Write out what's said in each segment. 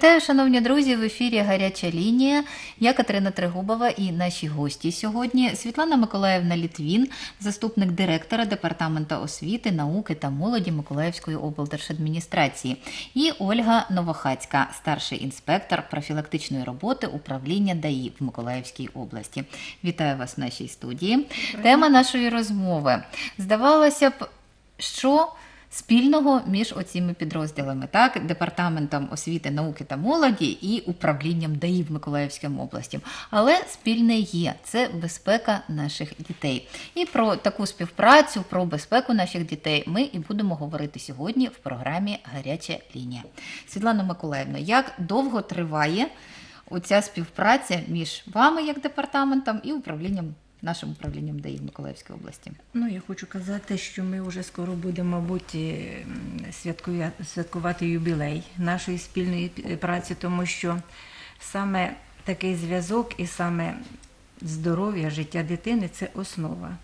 Вітаю, шановні друзі! В ефірі Гаряча лінія. Я Катерина Трегубова і наші гості сьогодні Світлана Миколаївна Літвін, заступник директора департаменту освіти, науки та молоді Миколаївської облдержадміністрації, і Ольга Новохацька, старший інспектор профілактичної роботи управління ДАІ в Миколаївській області. Вітаю вас в нашій студії. Тема нашої розмови здавалося б, що спільного між оціми підрозділами, так, департаментом освіти, науки та молоді і управлінням ДАІ в Миколаївській області. Але спільне є це безпека наших дітей. І про таку співпрацю, про безпеку наших дітей ми і будемо говорити сьогодні в програмі Гаряча лінія. Світлана Миколаївна, як довго триває оця співпраця між вами як департаментом і управлінням? Нашим управлінням ДАІ в Миколаївській області. Ну, я хочу казати, що ми вже скоро будемо, мабуть, святкувати юбілей нашої спільної праці, тому що саме такий зв'язок і саме здоров'я, життя дитини це основа.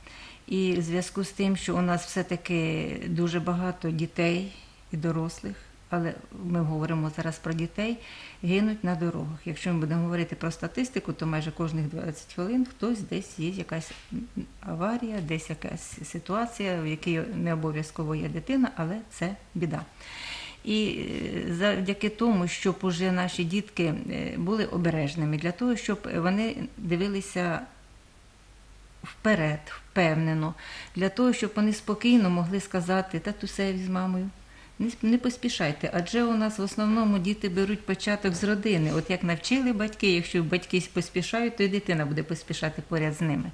І в зв'язку з тим, що у нас все-таки дуже багато дітей і дорослих, але ми говоримо зараз про дітей, гинуть на дорогах. Якщо ми будемо говорити про статистику, то майже кожних 20 хвилин хтось десь є якась аварія, десь якась ситуація, в якій не обов'язково є дитина, але це біда. І е, завдяки тому, щоб уже наші дітки е, були обережними, для того, щоб вони дивилися вперед, впевнено, для того, щоб вони спокійно могли сказати татусеві з мамою. Не поспішайте, адже у нас в основному діти беруть початок з родини. От як навчили батьки, якщо батьки поспішають, то і дитина буде поспішати поряд з ними.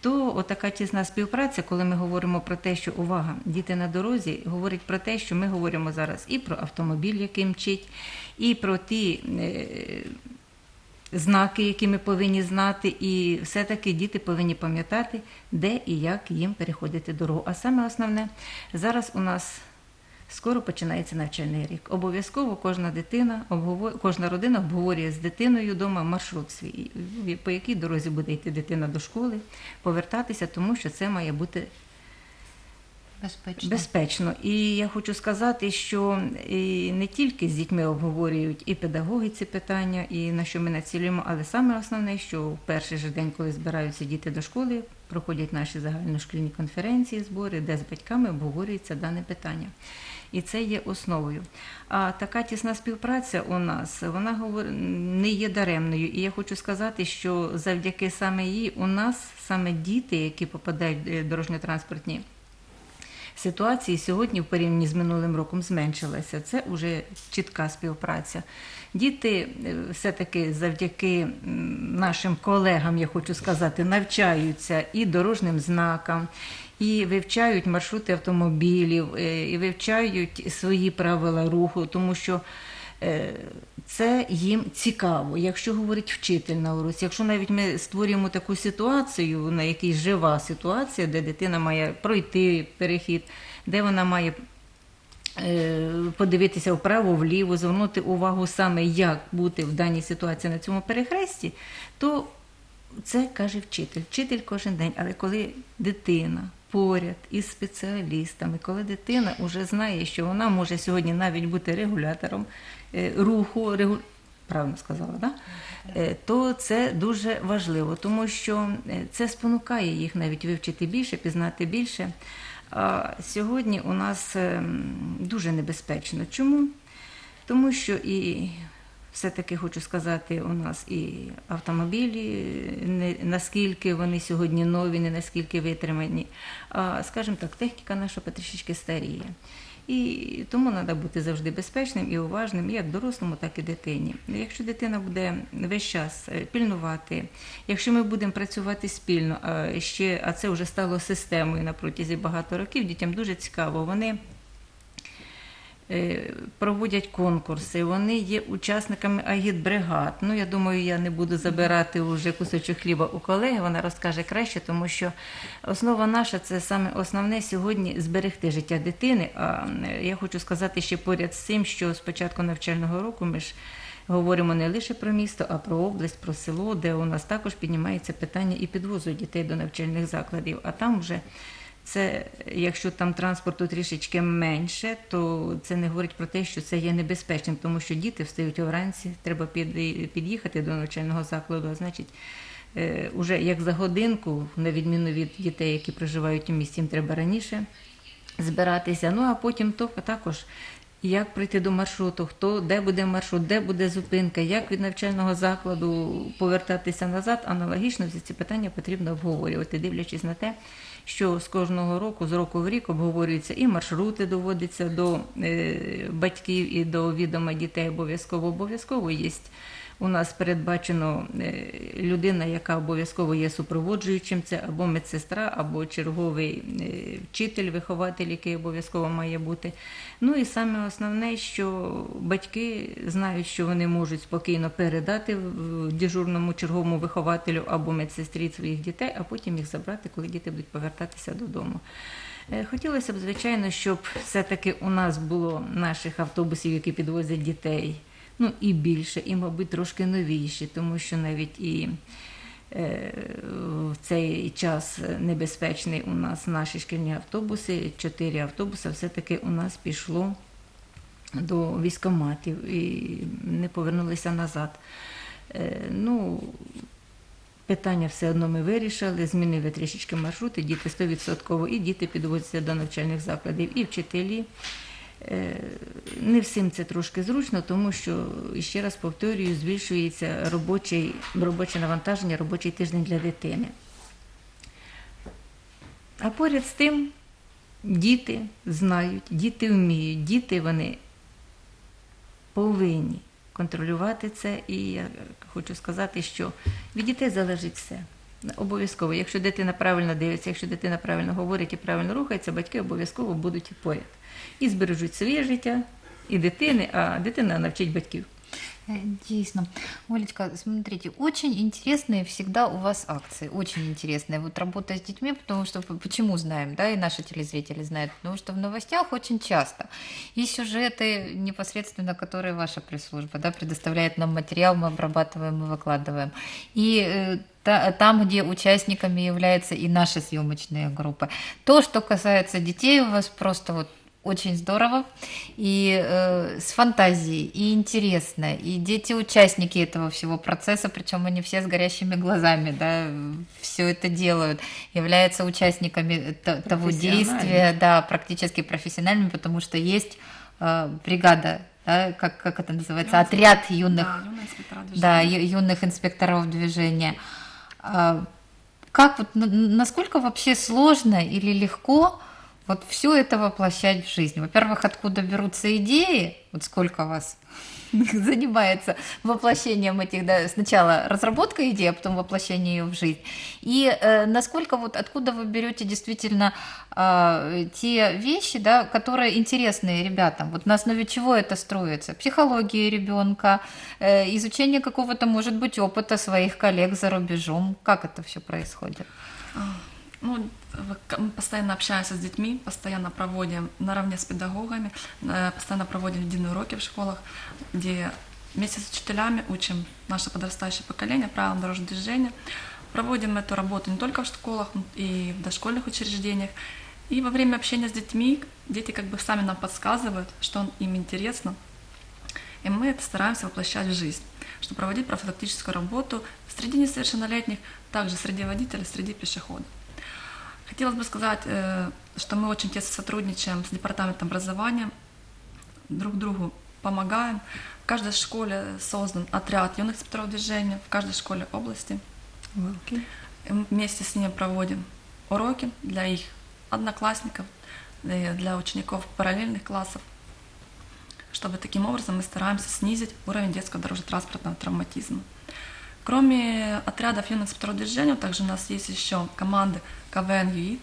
То отака тісна співпраця, коли ми говоримо про те, що увага, діти на дорозі, говорить про те, що ми говоримо зараз і про автомобіль, який мчить, і про ті. е, знаки, які ми повинні знати, і все-таки діти повинні пам'ятати, де і як їм переходити дорогу. А саме основне, зараз у нас скоро починається навчальний рік. Обов'язково кожна дитина, кожна родина обговорює з дитиною вдома маршрут свій, по якій дорозі буде йти дитина до школи, повертатися, тому що це має бути Безпечно. Безпечно. І я хочу сказати, що і не тільки з дітьми обговорюють і педагоги ці питання, і на що ми націлюємо, але саме основне, що в перший же день, коли збираються діти до школи, проходять наші загальношкільні конференції, збори, де з батьками обговорюється дане питання. І це є основою. А така тісна співпраця у нас вона не є даремною. І я хочу сказати, що завдяки саме їй у нас саме діти, які попадають в дорожньо-транспортні ситуації сьогодні в порівнянні з минулим роком зменшилася. Це вже чітка співпраця. Діти е, все-таки завдяки нашим колегам, я хочу сказати, навчаються і дорожнім знакам, і вивчають маршрути автомобілів, е, і вивчають свої правила руху, тому що. Е, Це їм цікаво, якщо говорить вчитель на уроці. Якщо навіть ми створюємо таку ситуацію, на якій жива ситуація, де дитина має пройти перехід, де вона має е, подивитися вправо, вліво, звернути увагу саме, як бути в даній ситуації на цьому перехресті, то це каже вчитель. Вчитель кожен день. Але коли дитина поряд із спеціалістами, коли дитина вже знає, що вона може сьогодні навіть бути регулятором е, руху, регу... правильно сказала, да? Е, то це дуже важливо, тому що е, це спонукає їх навіть вивчити більше, пізнати більше. А сьогодні у нас ем, дуже небезпечно. Чому? Тому що і все-таки хочу сказати, у нас і автомобілі, не наскільки вони сьогодні нові, не наскільки витримані. А, скажімо так, техніка наша потрішечки старіє. І тому треба бути завжди безпечним і уважним, як дорослому, так і дитині. Якщо дитина буде весь час е, пільнувати, якщо ми будемо працювати спільно, а ще а це вже стало системою на протязі багато років, дітям дуже цікаво. Вони проводять конкурси, вони є учасниками агітбригад. Ну, я думаю, я не буду забирати вже кусочок хліба у колеги, вона розкаже краще, тому що основа наша це саме основне сьогодні зберегти життя дитини. А е, я хочу сказати ще поряд з цим, що з початку навчального року ми ж. Говоримо не лише про місто, а про область, про село, де у нас також піднімається питання і підвозу дітей до навчальних закладів. А там вже Це якщо там транспорту трішечки менше, то це не говорить про те, що це є небезпечним, тому що діти встають вранці, треба під'їхати до навчального закладу, а значить. е, Уже як за годинку, на відміну від дітей, які проживають у місті, їм треба раніше збиратися. Ну а потім то також як прийти до маршруту, хто де буде маршрут, де буде зупинка, як від навчального закладу повертатися назад. Аналогічно всі ці питання потрібно обговорювати, дивлячись на те, що з кожного року, з року в рік обговорюються і маршрути доводяться до е, батьків і до відома дітей обов'язково. Обов'язково є. У нас передбачено е, людина, яка обов'язково є супроводжуючим, це або медсестра, або черговий е, вчитель, вихователь, який обов'язково має бути. Ну і саме основне, що батьки знають, що вони можуть спокійно передати дежурному черговому вихователю або медсестрі своїх дітей, а потім їх забрати, коли діти будуть повертатися додому. Е, Хотілося б, звичайно, щоб все-таки у нас було наших автобусів, які підвозять дітей, ну і більше, і, мабуть, трошки новіші, тому що навіть і е, в цей час небезпечний у нас наші шкільні автобуси, чотири автобуси все-таки у нас пішло до військоматів і не повернулися назад. Е, Ну, питання все одно ми вирішили, змінили трішечки маршрути, діти 100% і діти підвозяться до навчальних закладів, і вчителі. Е, Не всім це трошки зручно, тому що, ще раз повторюю, збільшується робочий, робоче навантаження, робочий тиждень для дитини. А поряд з тим діти знають, діти вміють, діти вони повинні контролювати це. І я хочу сказати, що від дітей залежить все. Обов'язково, якщо дитина правильно дивиться, якщо дитина правильно говорить і правильно рухається, батьки обов'язково будуть поряд. І збережуть своє життя, і дитини, а дитина навчить батьків. Э, Действительно. Олечка, смотрите, очень интересные всегда у вас акции, очень интересные. Вот работа с детьми, потому что п- почему знаем, да, и наши телезрители знают, потому что в новостях очень часто и сюжеты непосредственно, которые ваша пресс-служба, да, предоставляет нам материал, мы обрабатываем и выкладываем. И э, та- там, где участниками являются и наши съемочные группы. То, что касается детей, у вас просто вот очень здорово и э, с фантазией, и интересно, и дети участники этого всего процесса, причем они все с горящими глазами, да, все это делают, являются участниками того действия, да, практически профессиональными, потому что есть э, бригада, да, как, как это называется, отряд юных Да, движения. юных инспекторов движения. Как вот, насколько вообще сложно или легко вот все это воплощать в жизнь? Во-первых, откуда берутся идеи? Вот сколько вас занимается воплощением этих, да, сначала разработка идеи, а потом воплощение ее в жизнь. И э, насколько вот откуда вы берете действительно а, те вещи, да, которые интересны ребятам? Вот на основе чего это строится? Психология ребенка, э, изучение какого-то, может быть, опыта своих коллег за рубежом. Как это все происходит? Ну, мы постоянно общаемся с детьми, постоянно проводим наравне с педагогами, э, постоянно проводим единые уроки в школах, где вместе с учителями учим наше подрастающее поколение правилам дорожного движения. Проводим эту работу не только в школах, но и в дошкольных учреждениях. И во время общения с детьми дети как бы сами нам подсказывают, что им интересно, и мы это стараемся воплощать в жизнь, чтобы проводить профилактическую работу среди несовершеннолетних, также среди водителей, среди пешеходов. Хотелось бы сказать, э, что мы очень тесно сотрудничаем с Департаментом образования, друг другу помогаем. В каждой школе создан отряд юных инспекторов движения, в каждой школе области. Мы вместе с ними проводим уроки для их одноклассников, для учеников параллельных классов, чтобы таким образом мы стараемся снизить уровень детского дорожно-транспортного травматизма. Кроме отрядов юных инспекторов движения, также у нас есть еще команды КВН ЮИТ,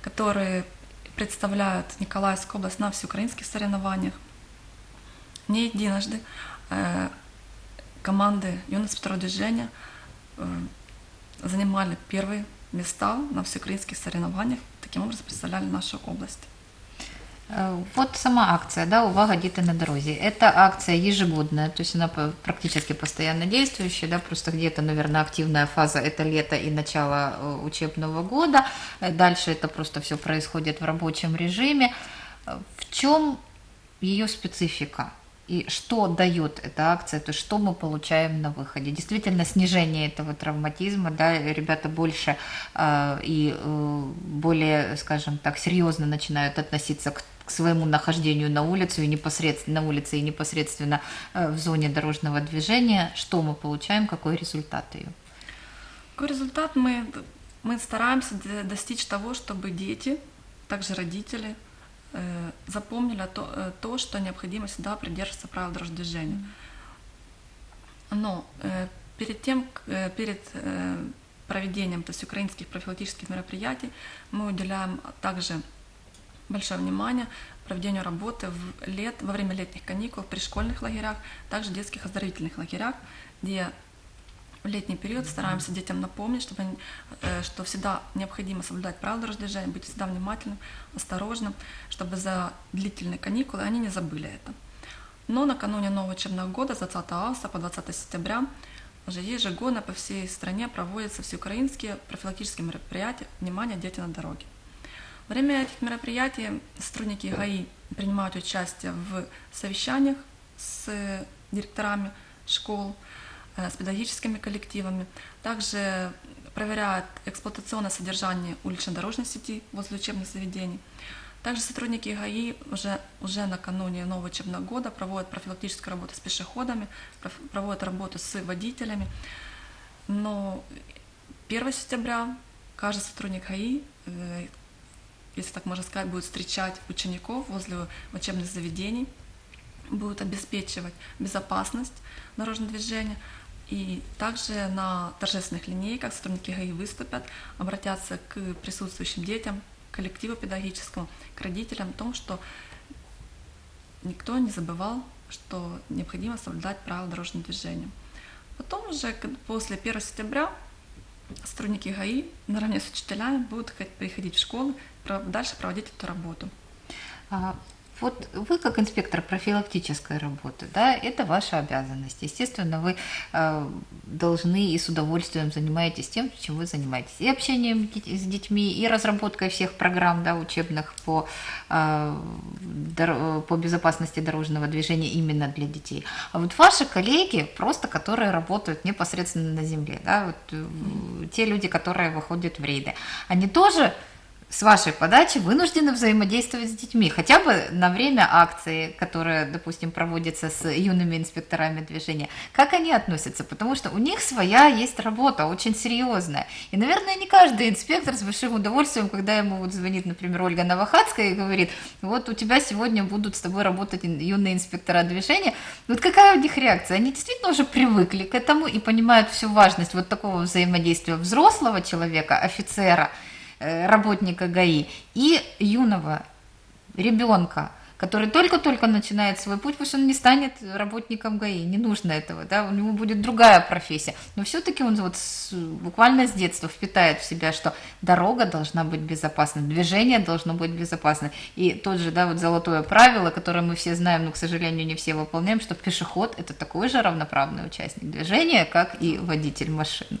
которые представляют Николаевскую область на всеукраинских соревнованиях. Не единожды э, команды юных инспекторов движения э, занимали первые места на всеукраинских соревнованиях, таким образом представляли нашу область. Э, Вот сама акция, да, «Увага, дети на дороге». Это акция ежегодная, то есть она практически постоянно действующая, да, просто где-то, наверное, активная фаза – это лето и начало э, учебного года. Э, Дальше это просто все происходит в рабочем режиме. В чем ее специфика? И что дает эта акция, то есть что мы получаем на выходе? Действительно, снижение этого травматизма, да, ребята больше э, и э, более, скажем так, серьезно начинают относиться к, к своему нахождению на улицу и непосредственно на улице и непосредственно э, в зоне дорожного движения. Что мы получаем, какой результат ее? Какой результат мы, мы стараемся достичь того, чтобы дети, также родители, э, запомнили то, э, то, что необходимо всегда придерживаться правил дорожного движения. Но перед тем, перед проведением то есть, украинских профилактических мероприятий мы уделяем также большое внимание проведению работы в лет, во время летних каникул в пришкольных лагерях, также детских оздоровительных лагерях, где в летний период стараемся детям напомнить, чтобы э, что всегда необходимо соблюдать правила дорожного движения, быть всегда внимательным, осторожным, чтобы за длительные каникулы они не забыли это. Но накануне нового учебного года, с 20 августа по 20 сентября, уже ежегодно по всей стране проводятся всеукраинские профилактические мероприятия «Внимание, дети на дороге». Во время этих мероприятий сотрудники ГАИ принимают участие в совещаниях с директорами школ, э, с педагогическими коллективами. Также проверяют эксплуатационное содержание улично-дорожной сети возле учебных заведений. Также сотрудники ГАИ уже, уже накануне нового учебного года проводят профилактическую работу с пешеходами, проводят работу с водителями. Но 1 сентября каждый сотрудник ГАИ, э, если так можно сказать, будет встречать учеников возле учебных заведений, будут обеспечивать безопасность дорожного движения. И также на торжественных линейках сотрудники ГАИ выступят, обратятся к присутствующим детям, коллективу педагогическому, к родителям о том, что никто не забывал, что необходимо соблюдать правила дорожного движения. Потом уже после 1 сентября сотрудники ГАИ наравне с учителями будут приходить в школы, дальше проводить эту работу. Вот вы как инспектор профилактической работы, да, это ваша обязанность. Естественно, вы э, должны и с удовольствием занимаетесь тем, чем вы занимаетесь. И общением с детьми, и разработкой всех программ да, учебных по, э, дор- по безопасности дорожного движения именно для детей. А вот ваши коллеги, просто которые работают непосредственно на земле, да, вот, э, те люди, которые выходят в рейды, они тоже с вашей подачи вынуждены взаимодействовать с детьми, хотя бы на время акции, которая, допустим, проводится с юными инспекторами движения. Как они относятся? Потому что у них своя есть работа, очень серьезная. И, наверное, не каждый инспектор с большим удовольствием, когда ему вот звонит, например, Ольга Новохадская и говорит, вот у тебя сегодня будут с тобой работать юные инспектора движения. Вот какая у них реакция? Они действительно уже привыкли к этому и понимают всю важность вот такого взаимодействия взрослого человека, офицера, работника ГАИ и юного ребенка, который только-только начинает свой путь, пусть он не станет работником ГАИ, не нужно этого, да, у него будет другая профессия, но все-таки он вот с- буквально с детства впитает в себя, что дорога должна быть безопасной, движение должно быть безопасным, и тот же, да, вот золотое правило, которое мы все знаем, но, к сожалению, не все выполняем, что пешеход – это такой же равноправный участник движения, как и водитель машины.